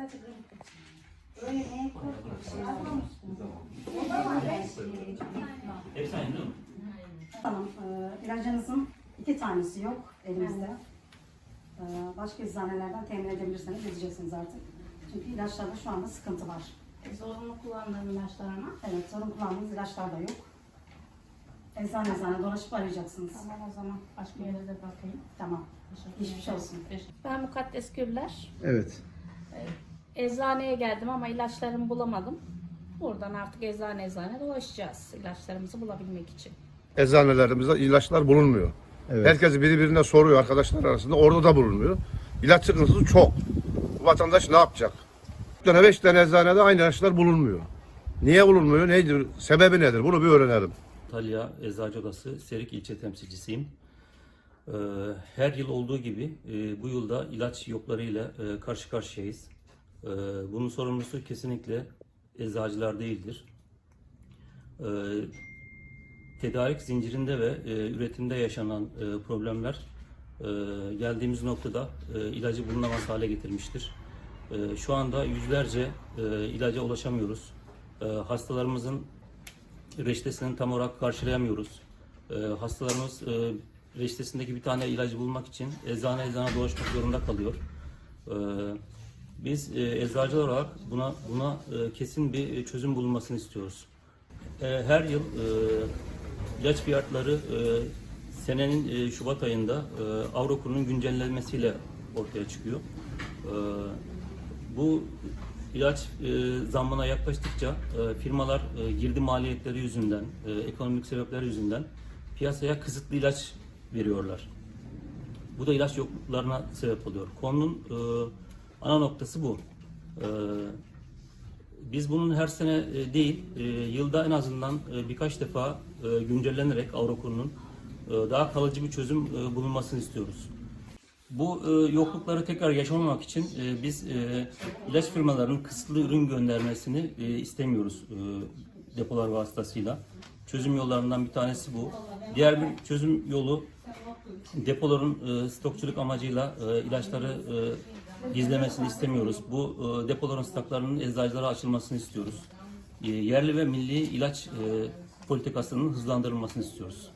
sadece böyle. Öyle ne korkuyorsun? Hepsi aynı değil mi? Tamam. E, ilacınızın iki tanesi yok elimizde. E, başka eczanelerden temin edebilirseniz edeceksiniz artık. Çünkü ilaçlarda şu anda sıkıntı var. E, Zorunlu kullandığım ilaçlar ama. Evet, sorun kullandığınız ilaçlar da yok. Eczane eczane dolaşıp arayacaksınız. Tamam o zaman başka yere de bakayım. Tamam. Geçmiş olsun. Ben Mukaddes Gürler. Evet. Eczaneye geldim ama ilaçlarımı bulamadım. Buradan artık eczane eczane dolaşacağız ilaçlarımızı bulabilmek için. Eczanelerimizde ilaçlar bulunmuyor. Evet. Herkes birbirine soruyor arkadaşlar arasında. Orada da bulunmuyor. İlaç sıkıntısı çok. Bu vatandaş ne yapacak? 3 tane 5 tane eczanede aynı ilaçlar bulunmuyor. Niye bulunmuyor? Nedir? Sebebi nedir? Bunu bir öğrenelim. Antalya Eczacı Odası Serik ilçe temsilcisiyim. Ee, Her yıl olduğu gibi e, bu yılda ilaç yoklarıyla e, karşı karşıyayız. Ee, Bunun sorumlusu kesinlikle eczacılar değildir. Ee, Tedarik zincirinde ve e, üretimde yaşanan e, problemler e, geldiğimiz noktada e, ilacı bulunamaz hale getirmiştir. E, Şu anda yüzlerce e, ilaca ulaşamıyoruz. E, Hastalarımızın reçetesini tam olarak karşılayamıyoruz. Hastalarımız e, reçetesindeki bir tane ilacı bulmak için eczane eczane dolaşmak zorunda kalıyor. Ee, biz e, eczacılar olarak buna buna e, kesin bir çözüm bulunmasını istiyoruz. E, her yıl e, ilaç fiyatları e, senenin e, Şubat ayında e, Avrokur'un güncellenmesiyle ortaya çıkıyor. E, bu ilaç e, zammına yaklaştıkça e, firmalar e, girdi maliyetleri yüzünden, e, ekonomik sebepler yüzünden piyasaya kısıtlı ilaç veriyorlar. Bu da ilaç yokluklarına sebep oluyor. Konunun e, ana noktası bu. E, biz bunun her sene e, değil, e, yılda en azından e, birkaç defa güncellenerek Avrokur'un e, daha kalıcı bir çözüm bulunmasını istiyoruz. Bu yoklukları tekrar yaşamamak için biz ilaç firmalarının kısıtlı ürün göndermesini istemiyoruz depolar vasıtasıyla. Çözüm yollarından bir tanesi bu. Diğer bir çözüm yolu depoların stokçuluk amacıyla ilaçları gizlemesini istemiyoruz. Bu e, depoların stoklarının eczacılara açılmasını istiyoruz. E, yerli ve milli ilaç e, politikasının hızlandırılmasını istiyoruz.